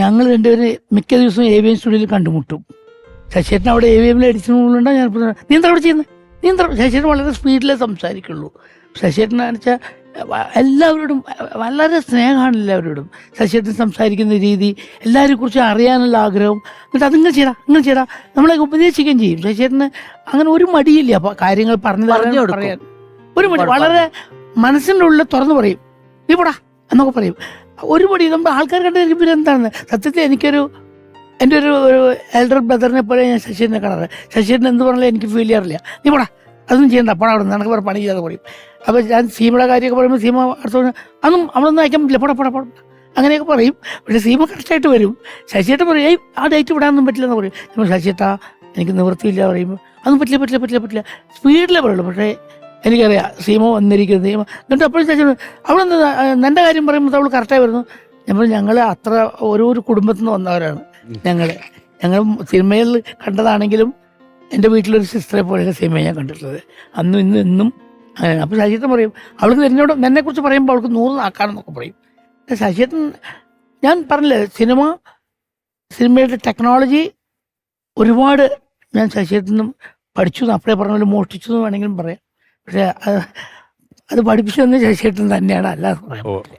ഞങ്ങൾ രണ്ടുപേരും മിക്ക ദിവസവും എ വി എം സ്റ്റുഡിയോയിൽ കണ്ടുമുട്ടും. ശശിയേട്ടൻ അവിടെ എ വി എമ്മിൽ അടിച്ചുകൊണ്ടാണ് ഞാൻ നീന്തൽ അവിടെ ചെയ്യുന്നത് നീ എന്താ ശശിയേട്ടൻ വളരെ സ്പീഡിലേ സംസാരിക്കുള്ളൂ. ശശിയേട്ടൻ വെച്ചാൽ എല്ലാവരോടും വളരെ സ്നേഹമാണ് എല്ലാവരോടും. ശശിയേട്ടൻ സംസാരിക്കുന്ന രീതി എല്ലാവരെ കുറിച്ച് അറിയാനുള്ള ആഗ്രഹം. എന്നിട്ട് അതിങ്ങനെ ചെയ്യടാ ഇങ്ങനെ ചെയ്യടാ. നമ്മളെ ഉപദേശിക്കുകയും ചെയ്യും. ശശിയേട്ടന് അങ്ങനെ ഒരു മടിയില്ല. അപ്പൊ കാര്യങ്ങൾ പറഞ്ഞു. പറയാൻ. ഒരു മടി വളരെ മനസ്സിന്റെ ഉള്ളിൽ തുറന്നു പറയും. നീ പോടാ എന്നൊക്കെ പറയും. ഒരു പടി നമ്മുടെ ആൾക്കാർ കണ്ടിരിക്കുമ്പോൾ എന്താണെന്ന് സത്യത്തിൽ എനിക്കൊരു എന്റെ ഒരു ഒരു എൽഡർ ബ്രദറിനെ പോലെ ഞാൻ ശശിനെ കാണാറ്. ശശീരൻ എന്ത് പറഞ്ഞാലും എനിക്ക് ഫീൽ ചെയ്യാറില്ല. നീ പോടാ. അതൊന്നും ചെയ്യണ്ട. പോടാ അവിടെ നിനക്ക് വേറെ പണി ചെയ്യാതെ പറയും അപ്പോൾ ഞാൻ സീമയുടെ കാര്യമൊക്കെ പറയുമ്പോൾ സീമ അടുത്ത അതും അവളൊന്നും അയക്കാൻ പറ്റില്ല. പോടാ പോടാ പോടാ. അങ്ങനെയൊക്കെ പറയും. പക്ഷേ സീമ കറക്റ്റായിട്ട് വരും. ശശിയേട്ടൻ പറയും ഏയ് ആ ഡേറ്റ് വിടാനൊന്നും പറ്റില്ലെന്ന് പറയും. നമ്മൾ ശശിയേട്ടാ എനിക്ക് നിവൃത്തിയില്ല പറയുമ്പോൾ അതൊന്നും പറ്റില്ല പറ്റില്ല പറ്റില്ല പറ്റില്ല. സ്പീഡിലേ പറയുള്ളൂ പക്ഷേ എനിക്കറിയാം. സീമ വന്നിരിക്കുന്നത് സീമ എന്നിട്ട് അപ്പോഴും അവിടെ നിന്ന് എന്റെ കാര്യം പറയുമ്പോൾ അവൾ കറക്റ്റായി വരുന്നു. നമ്മൾ ഞങ്ങൾ അത്ര ഓരോ കുടുംബത്തിൽ നിന്ന് വന്നവരാണ്. ഞങ്ങൾ ഞങ്ങൾ സിനിമയിൽ കണ്ടതാണെങ്കിലും എന്റെ വീട്ടിലൊരു സിസ്റ്ററെ പോലെയുള്ള സിനിമ ഞാൻ കണ്ടിട്ടുള്ളത്. അന്നും ഇന്നും ഇന്നും അങ്ങനെയാണ്. അപ്പോൾ ശശിയത്തൻ പറയും അവൾക്ക് എന്നോട് എന്നെക്കുറിച്ച് പറയുമ്പോൾ അവൾക്ക് നൂറ് നാക്കാണെന്നൊക്കെ പറയും. ശശിയത്തൻ ഞാൻ പറഞ്ഞില്ലേ സിനിമ സിനിമയുടെ ടെക്നോളജി ഒരുപാട് ഞാൻ ശശിയേട്ടനും പഠിച്ചു. അപ്പോഴേ അപ്പഴേ പറഞ്ഞ പോലെ മോഷ്ടിച്ചു എന്ന് വേണമെങ്കിലും പറയാം. പക്ഷേ അത് അത് പഠിപ്പിച്ചു തന്ന ശശിയേട്ടൻ തന്നെയാണ് അല്ലാതെ പറയാൻ